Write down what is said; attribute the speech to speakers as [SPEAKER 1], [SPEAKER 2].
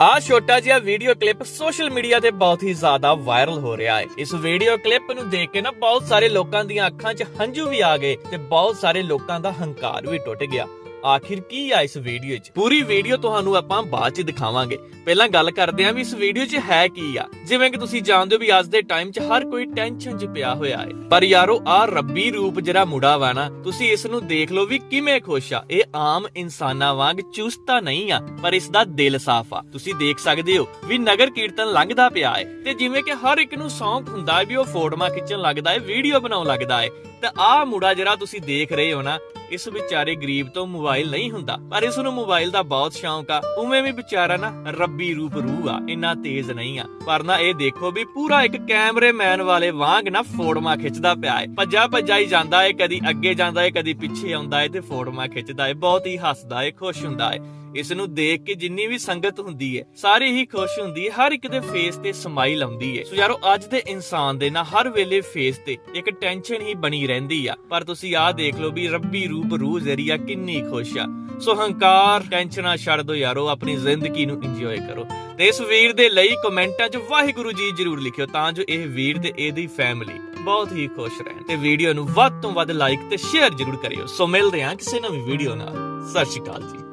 [SPEAKER 1] ਆ ਛੋਟਾ ਜਿਹਾ ਵੀਡੀਓ ਕਲਿੱਪ ਸੋਸ਼ਲ ਮੀਡੀਆ ਤੇ ਬਹੁਤ ਹੀ ਜ਼ਿਆਦਾ ਵਾਇਰਲ ਹੋ ਰਿਹਾ ਹੈ। ਇਸ ਵੀਡੀਓ ਕਲਿੱਪ ਨੂੰ ਦੇਖ ਕੇ ਨਾ ਬਹੁਤ ਸਾਰੇ ਲੋਕਾਂ ਦੀਆਂ ਅੱਖਾਂ 'ਚ ਹੰਝੂ ਵੀ ਆ ਗਏ ਤੇ ਬਹੁਤ ਸਾਰੇ ਲੋਕਾਂ ਦਾ ਹੰਕਾਰ ਵੀ ਟੁੱਟ ਗਿਆ। ਆਖਿਰ ਕੀ ਆ ਇਸ ਵੀਡੀਓ 'ਚ? ਪੂਰੀ ਵੀਡੀਓ ਤੁਹਾਨੂੰ ਆਪਾਂ ਬਾਅਦ 'ਚ ਦਿਖਾਵਾਂਗੇ। ਪਹਿਲਾਂ ਗੱਲ ਕਰਦੇ ਆਂ ਵੀ ਇਸ ਵੀਡੀਓ 'ਚ ਹੈ ਕੀ ਆ। ਜਿਵੇਂ ਕਿ ਤੁਸੀਂ ਜਾਣਦੇ ਹੋ ਵੀ ਅੱਜ ਦੇ ਟਾਈਮ 'ਚ ਹਰ ਕੋਈ ਟੈਨਸ਼ਨ 'ਚ ਪਿਆ ਹੋਇਆ ਹੈ। ਪਰ ਯਾਰੋ, ਆ ਰੱਬੀ ਰੂਪ ਜਿਹੜਾ ਮੁੰਡਾ ਵਾ ਨਾ, ਤੁਸੀਂ ਇਸ ਨੂੰ ਦੇਖ ਲਓ ਵੀ ਕਿਵੇਂ ਖੁਸ਼ ਆ। ਇਹ ਆਮ ਇਨਸਾਨਾਂ ਵਾਂਗ ਚੁਸਤਾ ਨਹੀਂ ਆ, ਪਰ ਇਸ ਦਾ ਦਿਲ ਸਾਫ਼ ਆ। ਤੁਸੀਂ ਦੇਖ ਸਕਦੇ ਹੋ ਵੀ ਨਗਰ ਕੀਰਤਨ ਲੰਘਦਾ ਪਿਆ ਹੈ। ਤੇ ਜਿਵੇਂ ਕਿ ਹਰ ਇੱਕ ਨੂੰ ਸ਼ੌਂਕ ਹੁੰਦਾ ਹੈ ਵੀ ਉਹ ਫੋਟੋਆਂ ਖਿੱਚਣ ਲੱਗਦਾ ਹੈ, ਵੀਡੀਓ ਬਣਾਉਣ ਲੱਗਦਾ ਹੈ। ਤੇ ਆਹ ਮੁੰਡਾ ਜਿਹੜਾ ਤੁਸੀਂ ਦੇਖ ਰਹੇ ਹੋ ਨਾ ਇਸ ਵਿਚਾਰੇ ਗਰੀਬ ਤੋਂ ਮੋਬਾਈਲ ਨਹੀਂ ਹੁੰਦਾ, ਪਰ ਇਸ ਨੂੰ ਮੋਬਾਈਲ ਦਾ ਬਹੁਤ ਸ਼ੌਂਕ ਆ। ਉਵੇਂ ਵੀ ਵਿਚਾਰਾ ਨਾ ਰੱਬੀ ਰੂਪ ਰੂਹ ਆ, ਇੰਨਾ ਤੇਜ਼ ਨਹੀਂ ਆ। ਪਰ ਨਾ ਇਹ ਦੇਖੋ ਵੀ ਪੂਰਾ ਇੱਕ ਕੈਮਰੇਮੈਨ ਵਾਲੇ ਵਾਂਗ ਨਾ ਫੋਟੋਆਂ ਖਿੱਚਦਾ ਪਿਆ ਹੈ ਭੱਜਾ ਭੱਜਾ ਹੀ ਜਾਂਦਾ ਹੈ ਕਦੀ ਅੱਗੇ ਜਾਂਦਾ ਹੈ ਕਦੀ ਪਿੱਛੇ ਆਉਂਦਾ ਏ ਤੇ ਫੋਟੋਆਂ ਖਿੱਚਦਾ ਹੈ ਬਹੁਤ ਹੀ ਹੱਸਦਾ ਹੈ ਖੁਸ਼ ਹੁੰਦਾ ਹੈ ਇਸ ਨੂੰ ਦੇਖ ਕੇ ਜਿੰਨੀ ਵੀ ਸੰਗਤ ਹੁੰਦੀ ਹੈ, ਸਾਰੇ ਹੀ ਖੁਸ਼ ਹੁੰਦੀ ਹੈ, ਹਰ ਇੱਕ ਦੇ ਫੇਸ ਤੇ ਸਮਾਈਲ ਆਉਂਦੀ ਹੈ। ਸੋ ਯਾਰੋ, ਅੱਜ ਦੇ ਇਨਸਾਨ ਦੇ ਨਾਲ ਹਰ ਵੇਲੇ ਫੇਸ ਤੇ ਇੱਕ ਟੈਨਸ਼ਨ ਹੀ ਬਣੀ ਰਹਿੰਦੀ ਆ। ਪਰ ਤੁਸੀਂ ਆਹ ਦੇਖ ਲਓ ਵੀ ਰੱਬੀ ਰੂਪ ਰੂਹ ਜ਼ਰੀਆ ਕਿੰਨੀ ਖੁਸ਼ ਆ। ਸੋ ਹੰਕਾਰ ਟੈਨਸ਼ਨਾਂ ਛੱਡ ਦਿਓ ਯਾਰੋ, ਆਪਣੀ ਜ਼ਿੰਦਗੀ ਨੂੰ ਇੰਜੋਏ ਕਰੋ। ਤੇ ਇਸ ਵੀਰ ਦੇ ਲਈ ਕਮੈਂਟਾਂ 'ਚ ਵਾਹਿਗੁਰੂ ਜੀ ਜਰੂਰ ਲਿਖਿਓ, ਤਾਂ ਜੋ ਇਹ ਵੀਰ ਤੇ ਇਹਦੀ ਫੈਮਿਲੀ ਬਹੁਤ ਹੀ ਖੁਸ਼ ਰਹਿਣ। ਤੇ ਵੀਡੀਓ ਨੂੰ ਵੱਧ ਤੋਂ ਵੱਧ ਲਾਈਕ ਤੇ ਸ਼ੇਅਰ ਜਰੂਰ ਕਰਿਓ। ਸੋ ਮਿਲਦੇ ਹਾਂ ਕਿਸੇ ਨਵੀਂ ਵੀਡੀਓ ਨਾਲ। ਸਤਿ ਸ਼੍ਰੀ ਅਕਾਲ ਜੀ।